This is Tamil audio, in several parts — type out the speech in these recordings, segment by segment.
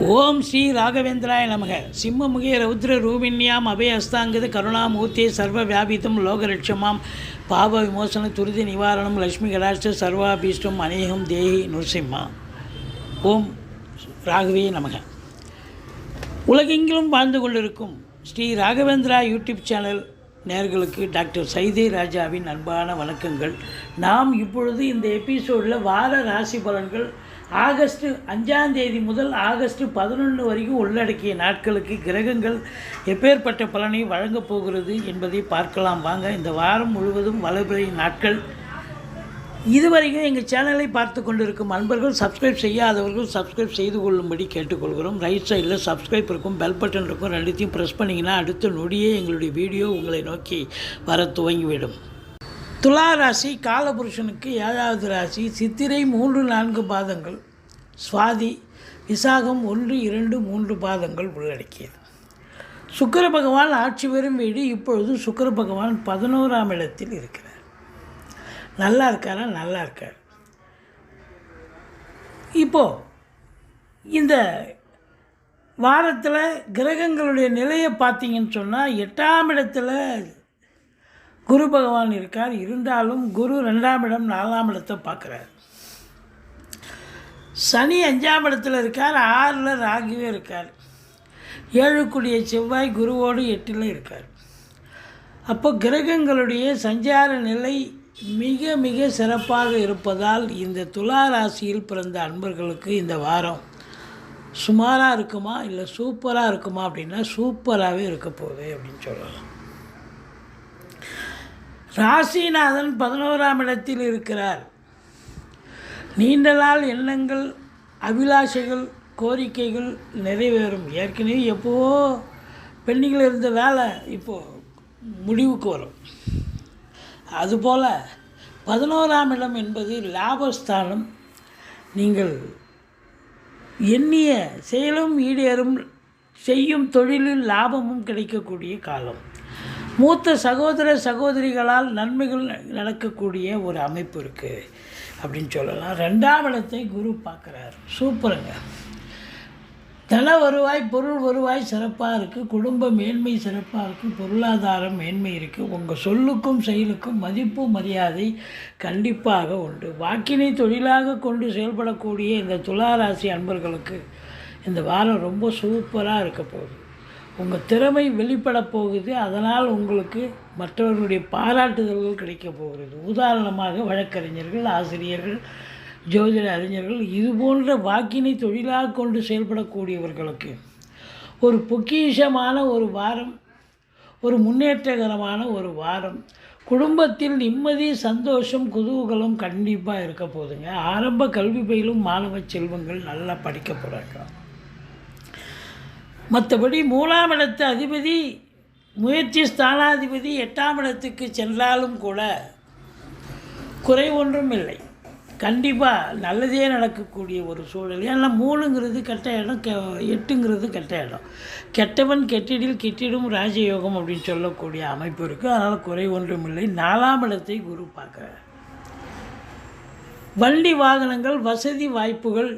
ஓம் ஸ்ரீ ராகவேந்திராய நமக. சிம்மமுகே ரௌத்ர ரூபிண்யாம் அபயஸ்தாங்கது கருணாமூர்த்தி சர்வ வியாபித்தம் லோகலட்சமாம் பாப விமோசன துரிதி நிவாரணம் லக்ஷ்மி கடாஷ்ட சர்வாபீஷ்டம் அநேகம் தேஹி நுர்சிம்மா. ஓம் ராகவே நமக. உலகெங்கிலும் வாழ்ந்து கொண்டிருக்கும் ஸ்ரீ ராகவேந்திரா யூடியூப் சேனல் நேர்களுக்கு டாக்டர் சைதே ராஜாவின் அன்பான வணக்கங்கள். நாம் இப்பொழுது இந்த எபிசோடில் வார ராசி பலன்கள் ஆகஸ்ட் அஞ்சாம் தேதி முதல் ஆகஸ்ட் பதினொன்று வரைக்கும் உள்ளடக்கிய நாட்களுக்கு கிரகங்கள் எப்பேற்பட்ட பலனை வழங்கப் போகிறது என்பதை பார்க்கலாம். வாங்க இந்த வாரம் முழுவதும் வளர்பிறை நாட்கள். இதுவரைக்கும் எங்கள் சேனலை பார்த்து கொண்டிருக்கும் அன்பர்கள் சப்ஸ்கிரைப் செய்யாதவர்கள் சப்ஸ்கிரைப் செய்து கொள்ளும்படி கேட்டுக்கொள்கிறோம். ரைட் சைடில் சப்ஸ்கிரைப் இருக்கும் பெல் பட்டன் இருக்கும் ரெண்டுத்தையும் ப்ரெஸ் பண்ணிங்கன்னா அடுத்த நொடியே எங்களுடைய வீடியோ உங்களை நோக்கி வர துவங்கிவிடும். துலா ராசி காலபுருஷனுக்கு ஏழாவது ராசி சித்திரை மூன்று நான்கு பாதங்கள் சுவாதி விசாகம் ஒன்று இரண்டு மூன்று பாதங்கள் உள்ளடக்கியது. சுக்கிர பகவான் ஆட்சி பெறும் வீடு இப்பொழுது சுக்கிர பகவான் பதினோராம் இடத்தில் இருக்கிறார். நல்லா இருக்காரா? நல்லா இருக்கார். இப்போது இந்த வாரத்தில் கிரகங்களுடைய நிலையை பார்த்தீங்கன்னு சொன்னால் எட்டாம் இடத்துல குரு பகவான் இருக்கார். இருந்தாலும் குரு ரெண்டாம் இடம் நாலாம் இடத்தை பார்க்குறார். சனி அஞ்சாம் இடத்துல இருக்கார். ஆறில் ராகுவே இருக்கார். ஏழுக்குடிய செவ்வாய் குருவோடு எட்டில் இருக்கார். அப்போ கிரகங்களுடைய சஞ்சார நிலை மிக மிக சிறப்பாக இருப்பதால் இந்த துலா ராசியில் பிறந்த அன்பர்களுக்கு இந்த வாரம் சுமாராக இருக்குமா? இல்லை சூப்பராக இருக்குமா அப்படின்னா சூப்பராகவே இருக்க போகுது அப்படின்னு சொல்லலாம். ராசிநாதன் பதினோராம் இடத்தில் இருக்கிறார். நீண்ட நாள் எண்ணங்கள் அபிலாஷைகள் கோரிக்கைகள் நிறைவேறும். ஏற்கனவே எப்போவோ பெண்டிங்கில் இருந்த வேலை இப்போது முடிவுக்கு வரும். அதுபோல் பதினோராம் இடம் என்பது லாபஸ்தானம். நீங்கள் எண்ணிய செயலும் ஈடேறும் செய்யும் தொழிலில் லாபமும் கிடைக்கக்கூடிய காலம். மூத்த சகோதர சகோதரிகளால் நன்மைகள் நடக்கக்கூடிய ஒரு அமைப்பு இருக்குது அப்படின்னு சொல்லலாம். ரெண்டாம் இடத்தை குரு பார்க்குறாரு. சூப்பருங்க. தன வருவாய் பொருள் வருவாய் சிறப்பாக இருக்குது குடும்ப மேன்மை சிறப்பாக இருக்குது பொருளாதாரம் மேன்மை இருக்குது உங்கள் சொல்லுக்கும் செயலுக்கும் மதிப்பு மரியாதை கண்டிப்பாக உண்டு. வாக்கினை தொழிலாக கொண்டு செயல்படக்கூடிய இந்த துளாராசி அன்பர்களுக்கு இந்த வாரம் ரொம்ப சூப்பராக இருக்க போகுது. உங்கள் திறமை வெளிப்பட போகுது அதனால் உங்களுக்கு மற்றவர்களுடைய பாராட்டுதல்கள் கிடைக்க போகிறது. உதாரணமாக வழக்கறிஞர்கள் ஆசிரியர்கள் ஜோதிட அறிஞர்கள் இது போன்ற வாக்கினை தொழிலாக கொண்டு செயல்படக்கூடியவர்களுக்கு ஒரு பொக்கிஷமான ஒரு வாரம் ஒரு முன்னேற்றகரமான ஒரு வாரம் குடும்பத்தில் நிம்மதி சந்தோஷம் குதூகலம் கண்டிப்பாக இருக்க போதுங்க ஆரம்ப கல்வி பயிலும் மாணவ செல்வங்கள் நல்லா படிக்க போகிறாங்க மற்றபடி மூலாம் இடத்து அதிபதி முயற்சி ஸ்தானாதிபதி எட்டாம் இடத்துக்கு சென்றாலும் கூட குறை ஒன்றும் இல்லை. கண்டிப்பாக நல்லதே நடக்கக்கூடிய ஒரு சூழல். ஏன்னா மூணுங்கிறது கெட்ட இடம் கெ எட்டுங்கிறது கெட்ட இடம். கெட்டவன் கெட்டிடில் கெட்டிடும் ராஜயோகம் அப்படின்னு சொல்லக்கூடிய அமைப்பு இருக்குது அதனால் குறை ஒன்றும் இல்லை. நாலாம் இடத்தை குரு பார்க்குறார். வண்டி வாகனங்கள் வசதி வாய்ப்புகள்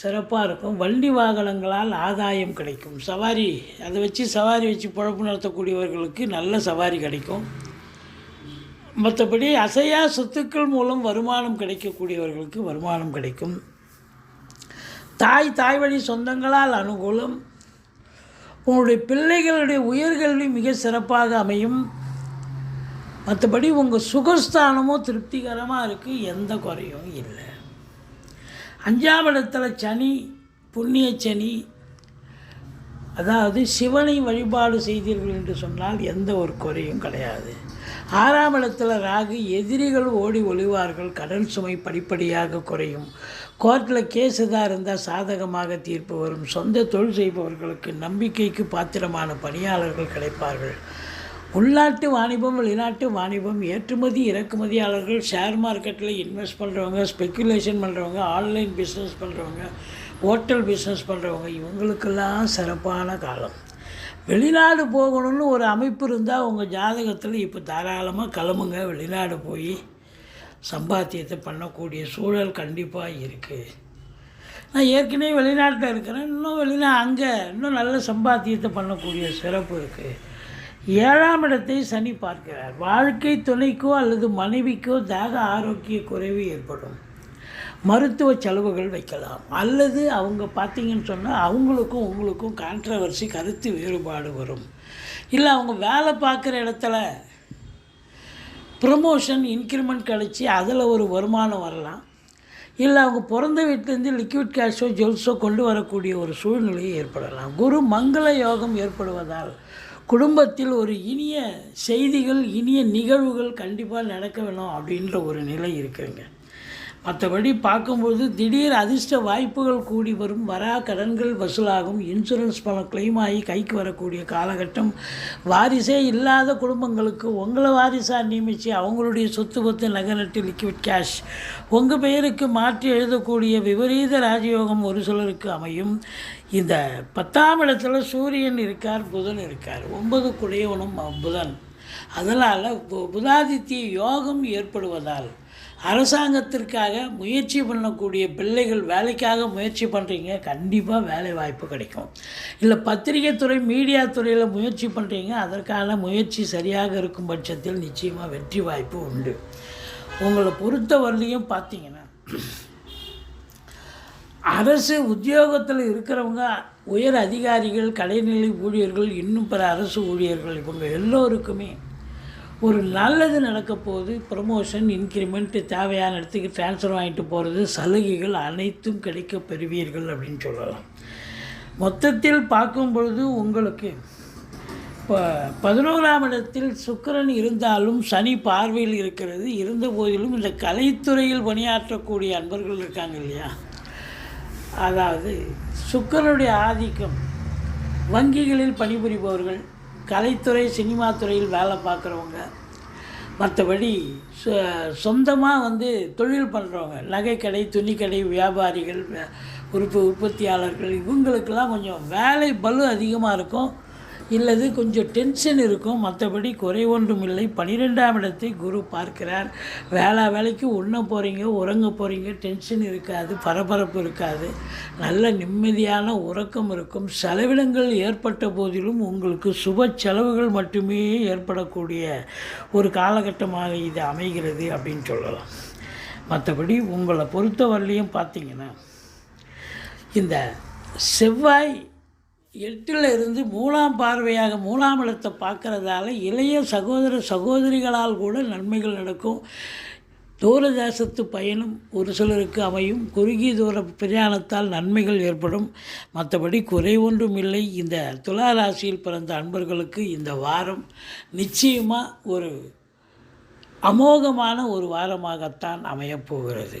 சிறப்பாக இருக்கும். வண்டி வாகனங்களால் ஆதாயம் கிடைக்கும். சவாரி அதை வச்சு சவாரி வச்சு பொழப்பு நடத்தக்கூடியவர்களுக்கு நல்ல சவாரி கிடைக்கும். மற்றபடி அசையா சொத்துக்கள் மூலம் வருமானம் கிடைக்கக்கூடியவர்களுக்கு வருமானம் கிடைக்கும். தாய் தாய் வழி சொந்தங்களால் அனுகூலம். உங்களுடைய பிள்ளைகளுடைய உயர்கல்வி மிக சிறப்பாக அமையும். மற்றபடி உங்கள் சுகஸ்தானமும் திருப்திகரமாக இருக்குது எந்த குறையும் இல்லை. அஞ்சாம் இடத்துல சனி புண்ணிய சனி அதாவது சிவனை வழிபாடு செய்தீர்கள் என்று சொன்னால் எந்த ஒரு குறையும் கிடையாது. ஆறாம் இடத்துல ராகு எதிரிகள் ஓடி ஒளிவார்கள் கடல் சுமை படிப்படியாக குறையும். கோர்ட்டில் கேஸ் எதாக இருந்தால் சாதகமாக தீர்ப்பு வரும். சொந்த தொழில் செய்பவர்களுக்கு நம்பிக்கைக்கு பாத்திரமான பணியாளர்கள் கிடைப்பார்கள். உள்நாட்டு வாணிபம் வெளிநாட்டு வாணிபம் ஏற்றுமதி இறக்குமதியாளர்கள் ஷேர் மார்க்கெட்டில் இன்வெஸ்ட் பண்ணுறவங்க ஸ்பெக்குலேஷன் பண்ணுறவங்க ஆன்லைன் பிஸ்னஸ் பண்ணுறவங்க ஹோட்டல் பிஸ்னஸ் பண்ணுறவங்க இவங்களுக்கெல்லாம் சிறப்பான காலம். வெளிநாடு போகணும்னு ஒரு அமைப்பு இருந்தால் உங்கள் ஜாதகத்தில் இப்போ தாராளமாக கிளம்புங்க. வெளிநாடு போய் சம்பாத்தியத்தை பண்ணக்கூடிய சூழல் கண்டிப்பாக இருக்குது நான் ஏற்கனவே வெளிநாட்டில் இருக்கிறேன். இன்னும் வெளிநா அங்கே இன்னும் நல்ல சம்பாத்தியத்தை பண்ணக்கூடிய சிறப்பு இருக்குது ஏழாம் இடத்தை சனி பார்க்கிறார். வாழ்க்கை துணைக்கோ அல்லது மனைவிக்கோ தேக ஆரோக்கிய குறைவு ஏற்படும். மருத்துவ செலவுகள் வைக்கலாம். அல்லது அவங்க பார்த்தீங்கன்னு சொன்னால் அவங்களுக்கும் உங்களுக்கும் கான்ட்ரவர்சி கருத்து வேறுபாடு வரும். இல்லை அவங்க வேலை பார்க்குற இடத்துல ப்ரமோஷன் இன்க்ரிமெண்ட் கிடச்சி அதில் ஒரு வருமானம் வரலாம். இல்லை அவங்க பிறந்த வீட்டிலேருந்து லிக்விட் கேஷோ ஜுவல்ஸோ கொண்டு வரக்கூடிய ஒரு சூழ்நிலை ஏற்படலாம். குரு மங்கள யோகம் ஏற்படுவதால் குடும்பத்தில் ஒரு இனிய செய்திகள் இனிய நிகழ்வுகள் கண்டிப்பாக நடக்க வேணும் அப்படின்ற ஒரு நிலை இருக்குங்க. மற்றபடி பார்க்கும்போது திடீர் அதிர்ஷ்ட வாய்ப்புகள் கூடி வரும். வரா கடன்கள் வசூலாகும். இன்சூரன்ஸ் பணம் கிளைம் ஆகி கைக்கு வரக்கூடிய காலகட்டம் வாரிசே இல்லாத குடும்பங்களுக்கு உங்களை வாரிசாக நியமித்து அவங்களுடைய சொத்து பத்து நகரட்டு லிக்விட் கேஷ் உங்கள் பெயருக்கு மாற்றி எழுதக்கூடிய விபரீத ராஜயோகம் ஒரு சிலருக்கு அமையும். இந்த பத்தாம் இடத்துல சூரியன் இருக்கார் புதன் இருக்கார். ஒன்பது குடையவனும் புதன் அதனால் பு- புதாதித்ய யோகம் ஏற்படுவதால் அரசாங்கத்திற்காக முயற்சி பண்ணக்கூடிய பிள்ளைகள் வேலைக்காக முயற்சி பண்ணுறீங்க கண்டிப்பாக வேலை வாய்ப்பு கிடைக்கும். இல்லை பத்திரிகை துறை மீடியா துறையில் முயற்சி பண்ணுறீங்க அதற்கான முயற்சி சரியாக இருக்கும் பட்சத்தில் நிச்சயமாக வெற்றி வாய்ப்பு உண்டு. உங்களை பொறுத்த வரலையும் பார்த்தீங்கன்னா அரசு உத்தியோகத்தில் இருக்கிறவங்க உயர் அதிகாரிகள் கடைநிலை ஊழியர்கள் இன்னும் பிற அரசு ஊழியர்கள் இவங்க எல்லோருக்குமே ஒரு நல்லது நடக்க போகுது. ப்ரமோஷன் இன்க்ரிமெண்ட்டு தேவையான இடத்துக்கு ட்ரான்ஸ்ஃபர் வாங்கிட்டு போகிறது சலுகைகள் அனைத்தும் கிடைக்க பெறுவீர்கள் அப்படின்னு சொல்லலாம். மொத்தத்தில் பார்க்கும் பொழுது உங்களுக்கு இப்போ பதினோராம் இடத்தில் சுக்கிரன் இருந்தாலும் சனி பார்வையில் இருக்கிறது. இருந்த போதிலும் இந்த கலைத்துறையில் பணியாற்றக்கூடிய அன்பர்கள் இருக்காங்க இல்லையா? அதாவது சுக்கரனுடைய ஆதிக்கம். வங்கிகளில் பணிபுரிபவர்கள் கலைத்துறை சினிமா துறையில் வேலை பார்க்குறவங்க. மற்றபடி சொந்தமாக வந்து தொழில் பண்ணுறவங்க நகைக்கடை துணிக்கடை வியாபாரிகள் உறுப்பு உற்ப உற்பத்தியாளர்கள் இவங்களுக்கெல்லாம் கொஞ்சம் வேலை பலு அதிகமாக இருக்கும். இல்லது கொஞ்சம் டென்ஷன் இருக்கும். மற்றபடி குறை ஒன்றும் இல்லை. பன்னிரெண்டாம் இடத்தை குரு பார்க்கிறார். வேளா வேலைக்கு உண்ண போகிறீங்க உறங்க போகிறீங்க டென்ஷன் இருக்காது பரபரப்பு இருக்காது. நல்ல நிம்மதியான உறக்கம் இருக்கும். செலவினங்கள் ஏற்பட்ட போதிலும் உங்களுக்கு சுப செலவுகள் மட்டுமே ஏற்படக்கூடிய ஒரு காலகட்டமாக இது அமைகிறது அப்படின்னு சொல்லலாம். மற்றபடி உங்களை பொறுத்தவரையிலையும் பார்த்தீங்கன்னா இந்த செவ்வாய் எட்டில் இருந்து மூணாம் பார்வையாக மூணாம் இடத்தை பார்க்குறதால இளைய சகோதர சகோதரிகளால் கூட நன்மைகள் நடக்கும். தூரதேசத்து பயணம் ஒரு சிலருக்கு அமையும். குறுகிய தூர பிரயாணத்தால் நன்மைகள் ஏற்படும். மற்றபடி குறை ஒன்றும் இல்லை. இந்த துலா ராசியில் பிறந்த அன்பர்களுக்கு இந்த வாரம் நிச்சயமாக ஒரு அமோகமான ஒரு வாரமாகத்தான் அமையப்போகிறது